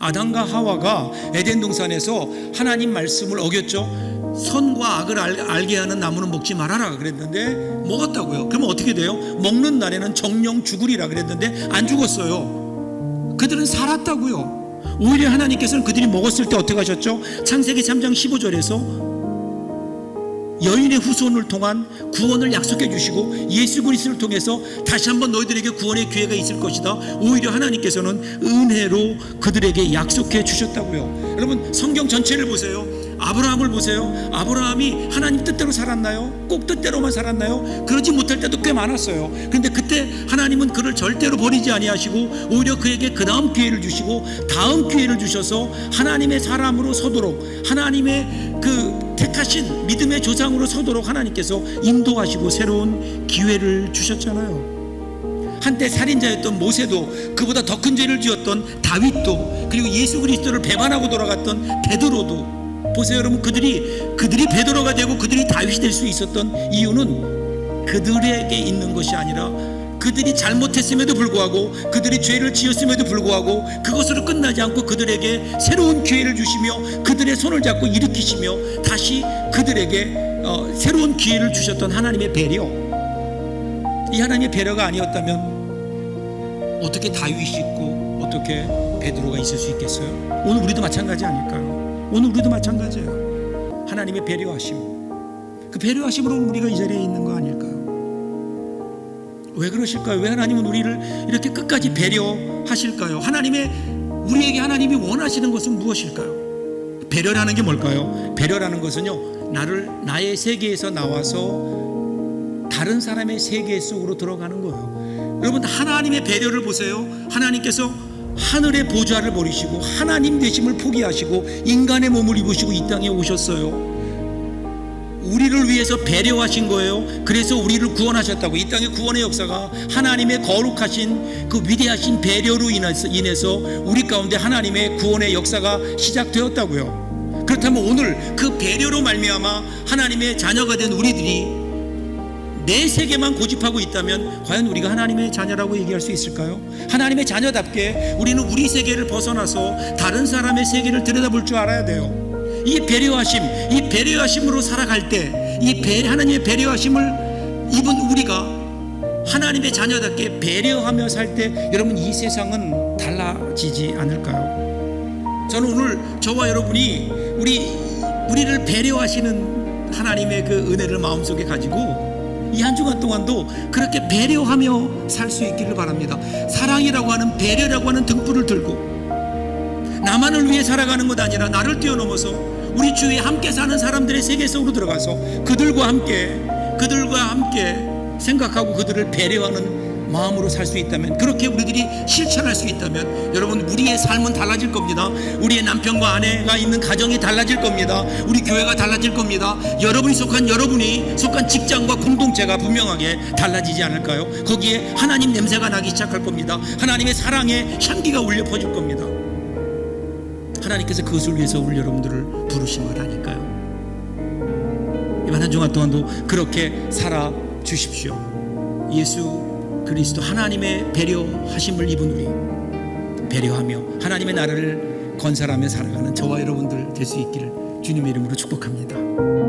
아담과 하와가 에덴 동산에서 하나님 말씀을 어겼죠. 선과 악을 알, 알게 하는 나무는 먹지 말아라 그랬는데 먹었다고요. 그러면 어떻게 돼요? 먹는 날에는 정령 죽으리라 그랬는데 안 죽었어요. 그들은 살았다고요. 오히려 하나님께서는 그들이 먹었을 때 어떻게 하셨죠? 창세기 3장 15절에서 여인의 후손을 통한 구원을 약속해 주시고 예수 그리스도를 통해서 다시 한번 너희들에게 구원의 기회가 있을 것이다. 오히려 하나님께서는 은혜로 그들에게 약속해 주셨다고요. 여러분 성경 전체를 보세요. 아브라함을 보세요. 아브라함이 하나님 뜻대로 살았나요? 꼭 뜻대로만 살았나요? 그러지 못할 때도 꽤 많았어요. 그런데 그때 하나님은 그를 절대로 버리지 아니하시고 오히려 그에게 그 다음 기회를 주시고 다음 기회를 주셔서 하나님의 사람으로 서도록 하나님의 그 택하신 믿음의 조상으로 서도록 하나님께서 인도하시고 새로운 기회를 주셨잖아요. 한때 살인자였던 모세도 그보다 더 큰 죄를 지었던 다윗도 그리고 예수 그리스도를 배반하고 돌아갔던 베드로도 보세요 여러분 그들이 그들이 베드로가 되고 그들이 다윗이 될 수 있었던 이유는 그들에게 있는 것이 아니라 그들이 잘못했음에도 불구하고 그들이 죄를 지었음에도 불구하고 그것으로 끝나지 않고 그들에게 새로운 기회를 주시며 그들의 손을 잡고 일으키시며 다시 그들에게 어, 새로운 기회를 주셨던 하나님의 배려 이 하나님의 배려가 아니었다면 어떻게 다윗이 있고 어떻게 베드로가 있을 수 있겠어요? 오늘 우리도 마찬가지 아닐까요? 오늘 우리도 마찬가지예요. 하나님의 배려하심. 그 배려하심으로 우리가 이 자리에 있는 거 아닐까요? 왜 그러실까요? 왜 하나님은 우리를 이렇게 끝까지 배려하실까요? 하나님의 우리에게 하나님이 원하시는 것은 무엇일까요? 배려라는 게 뭘까요? 배려라는 것은요, 나를 나의 세계에서 나와서 다른 사람의 세계 속으로 들어가는 거예요. 여러분 하나님의 배려를 보세요. 하나님께서 하늘의 보좌를 버리시고 하나님 되심을 포기하시고 인간의 몸을 입으시고 이 땅에 오셨어요. 우리를 위해서 배려하신 거예요. 그래서 우리를 구원하셨다고. 이 땅의 구원의 역사가 하나님의 거룩하신 그 위대하신 배려로 인해서, 우리 가운데 하나님의 구원의 역사가 시작되었다고요. 그렇다면 오늘 그 배려로 말미암아 하나님의 자녀가 된 우리들이 내 세계만 고집하고 있다면 과연 우리가 하나님의 자녀라고 얘기할 수 있을까요? 하나님의 자녀답게 우리는 우리 세계를 벗어나서 다른 사람의 세계를 들여다볼 줄 알아야 돼요. 이 배려하심, 이 배려하심으로 살아갈 때, 이 배, 하나님의 배려하심을 입은 우리가 하나님의 자녀답게 배려하며 살 때, 여러분 이 세상은 달라지지 않을까요? 저는 오늘 저와 여러분이 우리 우리를 배려하시는 하나님의 그 은혜를 마음속에 가지고 이 한 주간 동안도 그렇게 배려하며 살 수 있기를 바랍니다. 사랑이라고 하는 배려라고 하는 등불을 들고 나만을 위해 살아가는 것 아니라 나를 뛰어넘어서 우리 주위에 함께 사는 사람들의 세계 속으로 들어가서 그들과 함께 그들과 함께 생각하고 그들을 배려하는 마음으로 살 수 있다면 그렇게 우리들이 실천할 수 있다면 여러분 우리의 삶은 달라질 겁니다. 우리의 남편과 아내가 있는 가정이 달라질 겁니다. 우리 교회가 달라질 겁니다. 여러분이 속한 여러분이 속한 직장과 공동체가 분명하게 달라지지 않을까요? 거기에 하나님 냄새가 나기 시작할 겁니다. 하나님의 사랑의 향기가 울려 퍼질 겁니다. 하나님께서 그것을 위해서 우리 여러분들을 부르신 것 아닐까요? 이번 한 주간 동안도 그렇게 살아 주십시오. 예수 그리스도 하나님의 배려하심을 입은 우리 배려하며 하나님의 나라를 건설하며 살아가는 저와 여러분들 될 수 있기를 주님의 이름으로 축복합니다.